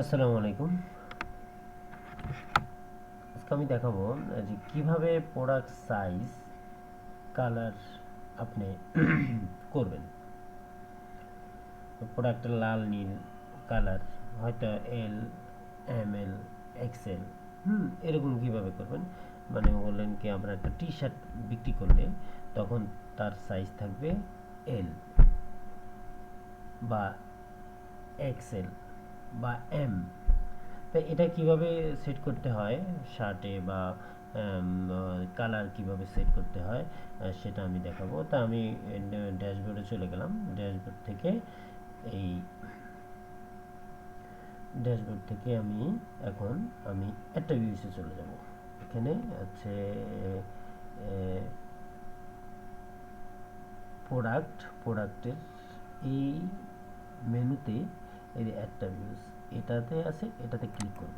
আসসালামু আলাইকুম। আজকে আমি দেখাবো যে কীভাবে প্রোডাক্ট সাইজ কালার আপনি করবেন। প্রোডাক্টের লাল, নীল কালার হয়তো এল এম এল এক্সেল হুম, এরকম কীভাবে করবেন? মানে বললেন কি, আমরা একটা টি শার্ট বিক্রি করলে তখন তার সাইজ থাকবে এল বা এক্সেল বা এম তো এটা কীভাবে সেট করতে হয়? শার্টে বা কালার কীভাবে সেট করতে হয় সেটা আমি দেখাবো। তা আমি ড্যাশবোর্ডে চলে গেলাম। ড্যাশবোর্ড থেকে এই ড্যাশবোর্ড থেকে আমি এখন আমি একটা ভিউসে চলে যাব। এখানে আছে প্রোডাক্ট প্রোডাক্টের এই মেনুতে এই যে একটা ভিউজ এটাতে আছে, এটাতে ক্লিক করব।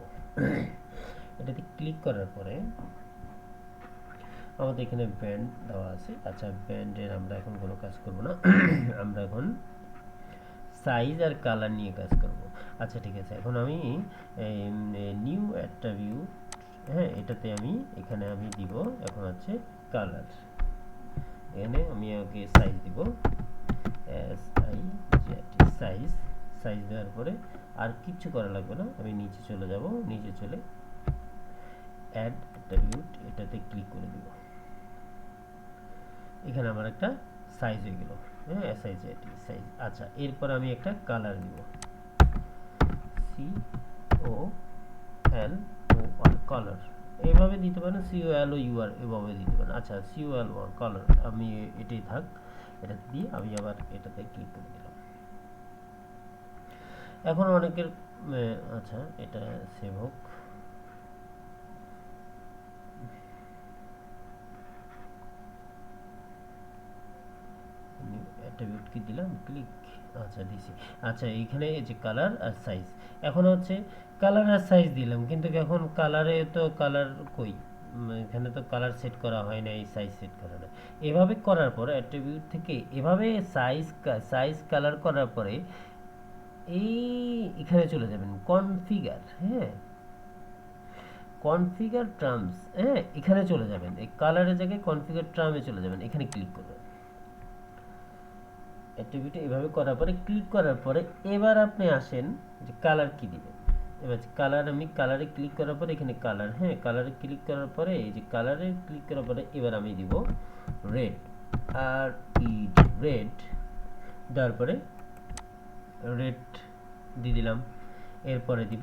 এটাতে ক্লিক করার পরে আমাদের এখানে ব্যান্ড দেওয়া আছে। আচ্ছা ব্যান্ডের আমরা এখন কোনো কাজ করব না। আমরা এখন সাইজ আর কালার নিয়ে কাজ করব। আচ্ছা ঠিক আছে। এখন আমি নিউ একটা ভিউ হ্যাঁ এটাতে আমি, এখানে আমি দিব, এখন হচ্ছে কালার এখানে আমি ওকে সাইজ দিব। S I Z size size দেওয়ার পরে আর কিচ্ছু করা লাগবে না। আমি নিচে চলে যাব, নিচে চলে অ্যাড অ্যাট্রিবিউট এটাতে ক্লিক করে দিব। এখানে আমার একটা সাইজ হয়ে গেল। হ্যাঁ সাইজ জেড সাইজ আচ্ছা এরপর আমি একটা কালার দিব সি ও এল ও আর কালার এইভাবে দিতে পারেন সিও এল ও ইউআর এভাবে দিতে পারেন। আচ্ছা সিও এল ও কালার আমি এটাই থাক। এটা দিয়ে আমি আবার এটাতে ক্লিক করে দিলাম। এখন অনেকের আচ্ছা এটা সেভ হোক। অ্যাট্রিবিউট কি দিলাম? ক্লিক আচ্ছা দিছি। আচ্ছা এইখানে এই যে কালার আর সাইজ এখন হচ্ছে কালার আর সাইজ দিলাম, কিন্তু এখন কালারে তো কালার কই? এখানে তো কালার সেট করা হয় না এই সাইজ সেট করা না এভাবে করার পর অ্যাট্রিবিউট থেকে এভাবে সাইজ সাইজ কালার করার পরে এই এখানে চলে যাবেন কনফিগার হ্যাঁ? কনফিগার টার্মস হ্যাঁ? এখানে চলে যাবেন, এই কালারের জায়গায় কনফিগার ট্রামে চলে যাবেন, এখানে ক্লিক করবেন। অ্যাক্টিভিটি এভাবে করার পরে ক্লিক করার পরে এবার আপনি আসেন যে কালার কি দিবেন। এবার কালার আমি কালারে ক্লিক করার পরে, এখানে কালার হ্যাঁ? কালারে ক্লিক করার পরে, এই যে কালারে ক্লিক করার পরে এবার আমি দিব রেড আর ই রেড দেওয়ার পরে রেড দিয়ে দিলাম। এরপরে দিব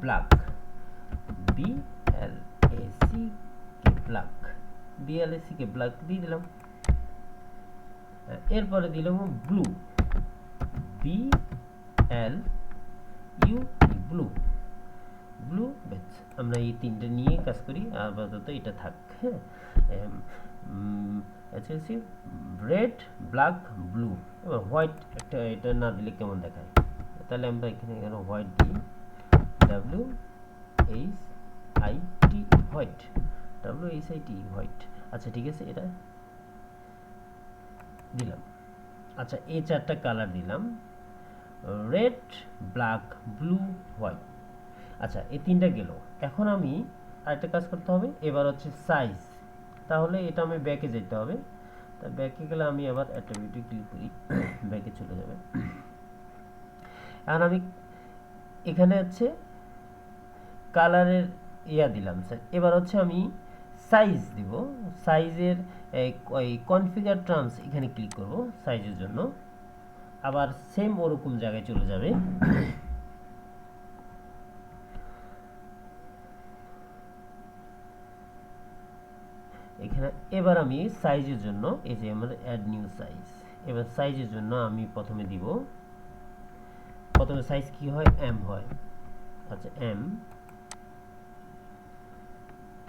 black B A C K black B L A C K black দিয়ে দিলাম। এরপরে দিলাম blue B U blue blue বেচ আমরা এই তিনটে নিয়ে কাজ করি, আপাতত এটা থাক হ্যাঁ। আচ্ছা রেড ব্ল্যাক ব্লু এবার হোয়াইট একটা, এটা না দিলে কেমন দেখায়? তাহলে আমরা এখানে এখানে হোয়াইট দিই। W H I T white W H I T white আচ্ছা ঠিক আছে, এটা দিলাম। আচ্ছা এই চারটা কালার দিলাম। রেড ব্ল্যাক ব্লু হোয়াইট আচ্ছা এই তিনটা গেল। এখন আমি আরেকটা কাজ করতে হবে, এবার হচ্ছে সাইজ তাহলে এটা আমি ব্যাকে যেতে হবে। তা ব্যাকে গেলে আমি আবার অ্যাট্রিবিউটে ক্লিক করি। ব্যাকে চলে যাবে। এখন আমি এখানে হচ্ছে কালারের ইয়া দিলাম স্যার এবার হচ্ছে আমি সাইজ দিব। সাইজের এই কনফিগার টার্মস এখানে ক্লিক করব সাইজের জন্য। আবার সেম ওরকম জায়গায় চলে যাবে। এখানে, এবার আমি সাইজের জন্য, এই যে আমার অ্যাড নিউ সাইজ এবার সাইজের জন্য আমি প্রথমে দিব, প্রথমে সাইজ কি হয়? এম হয়। আচ্ছা এম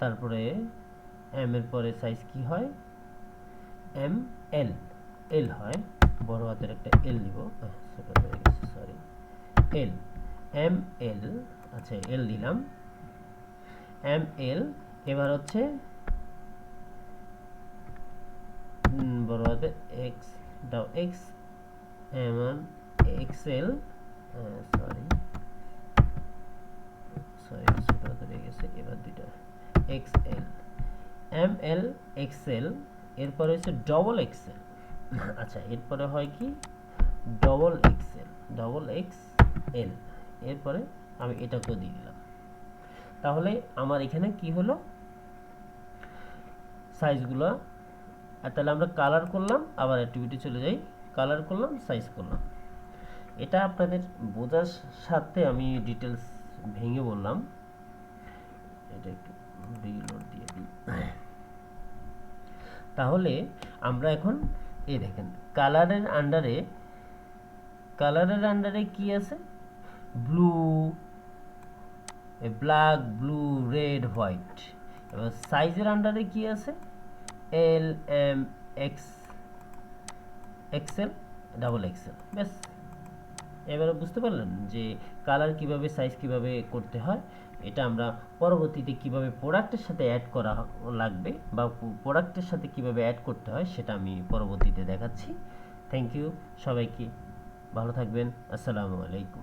তারপরে এম এর পরে সাইজ কি হয়? এম এল এল হয়। বড় হাতের একটা এল হয়ে সরি এল এম এল আচ্ছা এল দিলাম এম এল এবার হচ্ছে বড় হাতে এক্স দাও এক্স এম এক্সেল সরি হচ্ছে এবার দুইটা X L M L XL এরপরে হচ্ছে ডবল এক্সেল আচ্ছা এরপরে হয় কি? Double XL double X L এরপরে আমি এটাকেও দিয়ে দিলাম। তাহলে আমার এখানে কি হলো? সাইজগুলো আর তাহলে আমরা কালার করলাম, আবার অ্যাক্টিভিটি চলে যাই কালার করলাম সাইজ করলাম। এটা আপনাদের বোঝার সাথে আমি ডিটেলস ভেঙে বললাম। এটা একটু দিয়ে দিই। তাহলে আমরা এখন, এই দেখেন কালারের আন্ডারে কালারের আন্ডারে কি আছে? Blue black blue red white এবার সাইজের আন্ডারে কি আছে? L M X XL double XL ব্যাস। এবারে বুঝতে পারলেন যে কালার কীভাবে সাইজ কীভাবে করতে হয়? এটা আমরা পরবর্তীতে কীভাবে প্রোডাক্টের সাথে অ্যাড করা লাগবে বা প্রোডাক্টের সাথে কীভাবে অ্যাড করতে হয় সেটা আমি পরবর্তীতে দেখাচ্ছি। থ্যাংক ইউ সবাইকে। ভালো থাকবেন। আসসালামু আলাইকুম।